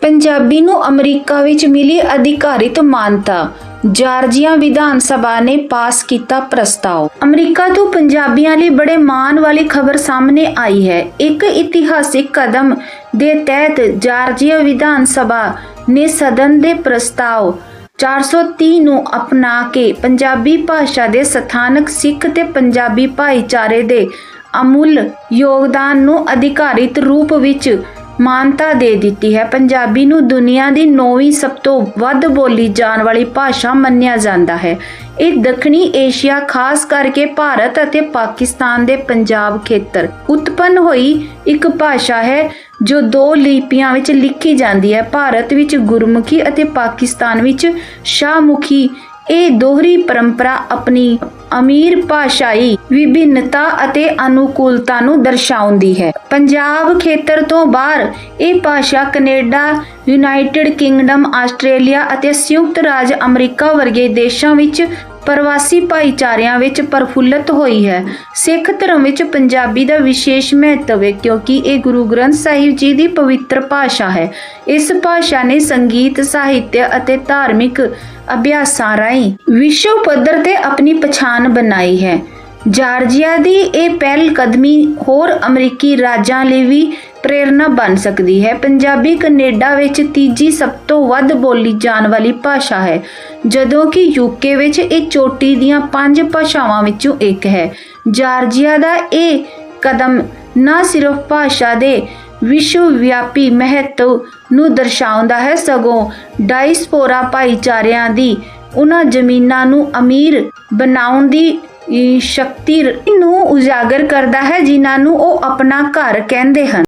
ਪੰਜਾਬੀ ਨੂੰ ਅਮਰੀਕਾ ਵਿੱਚ ਮਿਲੀ ਅਧਿਕਾਰਿਤ ਮਾਨਤਾ, ਜਾਰਜੀਆ ਵਿਧਾਨ ਸਭਾ ਨੇ ਪਾਸ ਕੀਤਾ ਪ੍ਰਸਤਾਵ। ਅਮਰੀਕਾ ਤੋਂ ਪੰਜਾਬੀਆਂ ਲਈ ਬੜੇ ਮਾਣ ਵਾਲੀ ਖਬਰ ਸਾਹਮਣੇ ਆਈ ਹੈ। ਇੱਕ ਇਤਿਹਾਸਿਕ ਕਦਮ ਦੇ ਤਹਿਤ ਜਾਰਜੀਆ ਵਿਧਾਨ ਸਭਾ ਨੇ ਸਦਨ ਦੇ ਪ੍ਰਸਤਾਵ 430 ਨੂੰ ਅਪਣਾ ਕੇ ਪੰਜਾਬੀ ਭਾਸ਼ਾ ਦੇ ਸਥਾਨਕ ਸਿੱਖ ਤੇ ਪੰਜਾਬੀ ਭਾਈਚਾਰੇ ਦੇ ਅਮੁੱਲ ਯੋਗਦਾਨ ਨੂੰ ਅਧਿਕਾਰਿਤ ਰੂਪ ਵਿੱਚ ਮਾਨਤਾ ਦੇ ਦਿੱਤੀ ਹੈ। ਪੰਜਾਬੀ ਨੂੰ ਦੁਨੀਆ ਦੀ ਨੌਵੀਂ ਸਭ ਤੋਂ ਵੱਧ ਬੋਲੀ ਜਾਣ ਵਾਲੀ ਭਾਸ਼ਾ ਮੰਨਿਆ ਜਾਂਦਾ ਹੈ। ਇਹ ਦੱਖਣੀ ਏਸ਼ੀਆ, ਖਾਸ ਕਰਕੇ ਭਾਰਤ ਅਤੇ ਪਾਕਿਸਤਾਨ ਦੇ ਪੰਜਾਬ ਖੇਤਰ ਉਤਪੰਨ ਹੋਈ ਇੱਕ ਭਾਸ਼ਾ ਹੈ, ਜੋ ਦੋ ਲਿਪੀਆਂ ਵਿੱਚ ਲਿਖੀ ਜਾਂਦੀ ਹੈ। ਭਾਰਤ ਵਿੱਚ ਗੁਰਮੁਖੀ ਅਤੇ ਪਾਕਿਸਤਾਨ ਵਿੱਚ ਸ਼ਾਹਮੁਖੀ ਇਹ ਦੋਹਰੀ ਪਰੰਪਰਾ ਆਪਣੀ ਅਮੀਰ ਭਾਸ਼ਾਈ ਵਿਭਿੰਨਤਾ ਅਤੇ ਅਨੁਕੂਲਤਾ ਨੂੰ ਦਰਸਾਉਂਦੀ ਹੈ। ਪੰਜਾਬ ਖੇਤਰ ਤੋਂ ਬਾਹਰ ਇਹ ਭਾਸ਼ਾ ਕੈਨੇਡਾ, ਯੂਨਾਈਟਿਡ ਕਿੰਗਡਮ, ਆਸਟ੍ਰੇਲੀਆ ਅਤੇ ਸੰਯੁਕਤ ਰਾਜ ਅਮਰੀਕਾ ਵਰਗੇ ਦੇਸ਼ਾਂ ਵਿੱਚ ਪ੍ਰਵਾਸੀ ਭਾਈਚਾਰਿਆਂ ਵਿੱਚ ਪ੍ਰਫੁੱਲਤ ਹੋਈ ਹੈ। ਸਿੱਖ ਧਰਮ ਵਿੱਚ ਪੰਜਾਬੀ ਦਾ ਵਿਸ਼ੇਸ਼ ਮਹੱਤਵ ਹੈ ਕਿਉਂਕਿ ਇਹ ਗੁਰੂ ਗ੍ਰੰਥ ਸਾਹਿਬ ਜੀ ਦੀ ਪਵਿੱਤਰ ਭਾਸ਼ਾ ਹੈ। ਇਸ ਭਾਸ਼ਾ ਨੇ ਸੰਗੀਤ, ਸਾਹਿਤ ਅਤੇ ਧਾਰਮਿਕ ਅਭਿਆਸਾਂ ਰਾਹੀਂ ਵਿਸ਼ਵ ਪੱਧਰ ਤੇ ਆਪਣੀ ਪਛਾਣ ਬਣਾਈ ਹੈ। ਜਾਰਜੀਆ ਦੀ ਇਹ ਪਹਿਲ ਕਦਮੀ ਹੋਰ ਅਮਰੀਕੀ ਰਾਜਾਂ ਲਈ ਵੀ ਪ੍ਰੇਰਨਾ ਬਣ ਸਕਦੀ ਹੈ। ਪੰਜਾਬੀ ਕੈਨੇਡਾ ਵਿੱਚ ਤੀਜੀ ਸਭ ਤੋਂ ਵੱਧ ਬੋਲੀ ਜਾਣ ਵਾਲੀ ਭਾਸ਼ਾ ਹੈ, ਜਦੋਂ ਕਿ ਯੂਕੇ ਵਿੱਚ ਇਹ ਚੋਟੀ ਦੀਆਂ ਪੰਜ ਭਾਸ਼ਾਵਾਂ ਵਿੱਚੋਂ ਇੱਕ ਹੈ। ਜਾਰਜੀਆ ਦਾ ਇਹ ਕਦਮ ਨਾ ਸਿਰਫ ਭਾਸ਼ਾ ਦੇ ਵਿਸ਼ਵ ਵਿਆਪੀ ਮਹੱਤਵ ਨੂੰ ਦਰਸਾਉਂਦਾ ਹੈ, ਸਗੋਂ ਡਾਇਸਪੋਰਾ ਭਾਈਚਾਰਿਆਂ ਦੀ ਉਹਨਾਂ ਜ਼ਮੀਨਾਂ ਨੂੰ ਅਮੀਰ ਬਣਾਉਣ ਦੀ ਸ਼ਕਤੀ ਨੂੰ ਉਜਾਗਰ ਕਰਦਾ ਹੈ ਜਿਨ੍ਹਾਂ ਨੂੰ ਉਹ ਆਪਣਾ ਘਰ ਕਹਿੰਦੇ ਹਨ।